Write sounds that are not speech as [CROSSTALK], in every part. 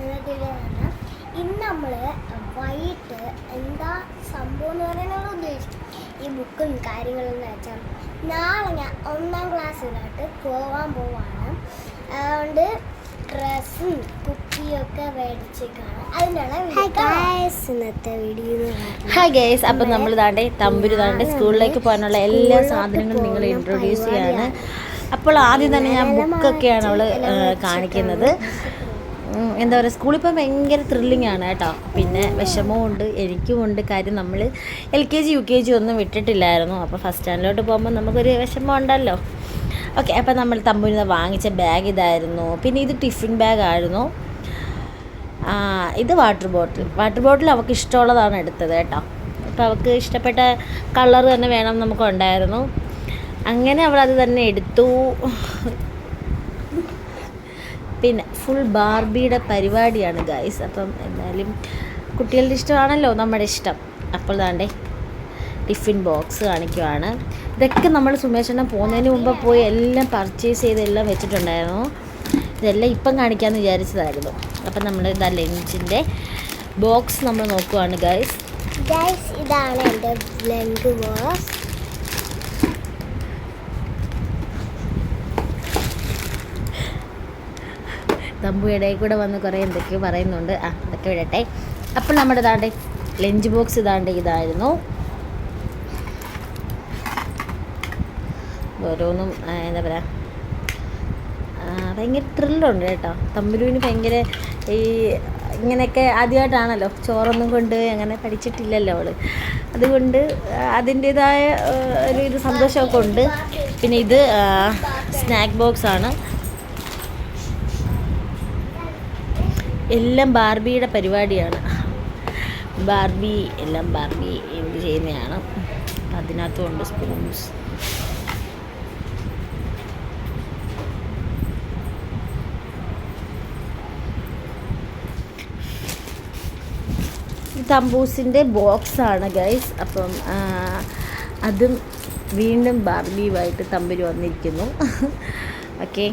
എന്നതിലാണ് ഇന്ന് നമ്മൾ വൈകിട്ട് എന്താ സംഭവം എന്ന് പറയാനുള്ള ഉദ്ദേശം ഈ ബുക്കും കാര്യങ്ങളും എന്ന് വെച്ചാൽ നാളെ ഞാൻ ഒന്നാം ക്ലാസ്സിലോട്ട് പോകാൻ പോവാണ്. അതുകൊണ്ട് ഡ്രസ്സും കുപ്പിയൊക്കെ മേടിച്ചേക്കാണ് ഇന്നത്തെ വീഡിയോ ഹായ് ഗൈസ് അപ്പം നമ്മൾ താണ്ടെ തമ്പുരു താണ്ടെ സ്കൂളിലേക്ക് പോകാനുള്ള എല്ലാ സാധനങ്ങളും നിങ്ങൾ ഇൻട്രൊഡ്യൂസ് ചെയ്യാണ്. അപ്പോൾ ആദ്യം തന്നെ ഞാൻ ബുക്കൊക്കെയാണ് അവൾ കാണിക്കുന്നത്. എന്താ പറയുക സ്കൂളിൽ പോകാൻ ഭയങ്കര ത്രില്ലിംഗ് ആണ് കേട്ടോ. പിന്നെ വിഷമവും ഉണ്ട് എനിക്കും ഉണ്ട് കാര്യം നമ്മൾ L K G U K G ഒന്നും വിട്ടിട്ടില്ലായിരുന്നു. അപ്പോൾ ഫസ്റ്റ് സ്റ്റാൻഡിലോട്ട് പോകുമ്പോൾ നമുക്കൊരു വിഷമം ഉണ്ടല്ലോ ഓക്കെ അപ്പോൾ നമ്മൾ തമ്പൂരിന്ന് വാങ്ങിച്ച ബാഗ് ഇതായിരുന്നു. പിന്നെ ഇത് ടിഫിൻ ബാഗ് ആയിരുന്നു. ആ, ഇത് വാട്ടർ ബോട്ടിൽ വാട്ടർ ബോട്ടിൽ അവൾക്ക് ഇഷ്ടമുള്ളതാണ് എടുത്തത് കേട്ടോ. അപ്പോൾ അവൾക്ക് ഇഷ്ടപ്പെട്ട കളർ തന്നെ വേണം നമുക്ക് ഉണ്ടായിരുന്നു. അങ്ങനെ അവൾ അത് തന്നെ എടുത്തു. പിന്നെ ഫുൾ ബാർബിയുടെ പരിപാടിയാണ് ഗൈസ് അപ്പം എന്തായാലും കുട്ടികളുടെ ഇഷ്ടമാണല്ലോ നമ്മുടെ ഇഷ്ടം. അപ്പോൾ താണ്ടേ ടിഫിൻ ബോക്സ് കാണിക്കുവാണ്. ഇതൊക്കെ നമ്മൾ സുമേഷണ്ണ പോകുന്നതിന് മുമ്പ് പോയി എല്ലാം പർച്ചേസ് ചെയ്ത് എല്ലാം വെച്ചിട്ടുണ്ടായിരുന്നു. ഇതെല്ലാം ഇപ്പം കാണിക്കാമെന്ന് വിചാരിച്ചതായിരുന്നു. അപ്പം നമ്മൾ ഇതാ ലഞ്ചിന്റെ ബോക്സ് നമ്മൾ നോക്കുവാണ് ഗൈസ് ഗൈസ് ഇതാണ് എന്റെ ലഞ്ച് ബോക്സ്. തമ്പു ഇടയിൽ കൂടെ വന്ന് കുറേ എന്തൊക്കെയോ പറയുന്നുണ്ട്. ആ അതൊക്കെ വിടട്ടെ. അപ്പോൾ നമ്മുടെ ഇതാണ്ട് ലഞ്ച് ബോക്സ് ഇതാണ്ട് ഇതായിരുന്നു. ഓരോന്നും എന്താ പറയുക ഭയങ്കര ത്രില്ലുണ്ട് കേട്ടോ. തമ്പുരുവിന് ഭയങ്കര ഈ ഇങ്ങനെയൊക്കെ ആദ്യമായിട്ടാണല്ലോ ചോറൊന്നും കൊണ്ട് അങ്ങനെ പഠിച്ചിട്ടില്ലല്ലോ അവൾ. അതുകൊണ്ട് അതിന്റേതായ ഒരു ഇത് സന്തോഷമൊക്കെ ഉണ്ട്. പിന്നെ ഇത് സ്നാക്ക് ബോക്സ് എല്ലാം ബാർബിയുടെ പരിപാടിയാണ്. ബാർബി എല്ലാം ബാർബി എന്ത് ചെയ്യുന്നതാണ്. അതിനകത്തുണ്ട് സ്പൂൺസ് തമ്പൂസിന്റെ ബോക്സാണ് ഗൈസ് അപ്പം അതും വീണ്ടും ബാർബിയുമായിട്ട് തമ്പിൽ വന്നിരിക്കുന്നു. [LAUGHS] ഓക്കെ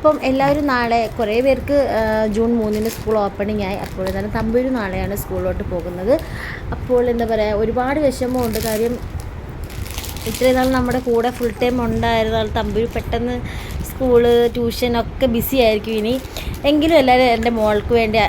അപ്പം എല്ലാവരും നാളെ കുറേ പേർക്ക് ജൂൺ മൂന്നിന് സ്കൂൾ ഓപ്പണിംഗ് ആയി അപ്പോൾ തന്നെ തമ്പൂര് നാളെയാണ് സ്കൂളിലോട്ട് പോകുന്നത്. അപ്പോൾ എന്താ പറയുക ഒരുപാട് വിഷമമുണ്ട്. കാര്യം ഇത്രയും നാൾ നമ്മുടെ കൂടെ ഫുൾ ടൈം ഉണ്ടായിരുന്നാൽ തമ്പൂര് പെട്ടെന്ന് സ്കൂൾ ട്യൂഷൻ ഒക്കെ ബിസി ആയിരിക്കും ഇനി. എങ്കിലും എല്ലാവരും എന്റെ മോൾക്ക് വേണ്ടി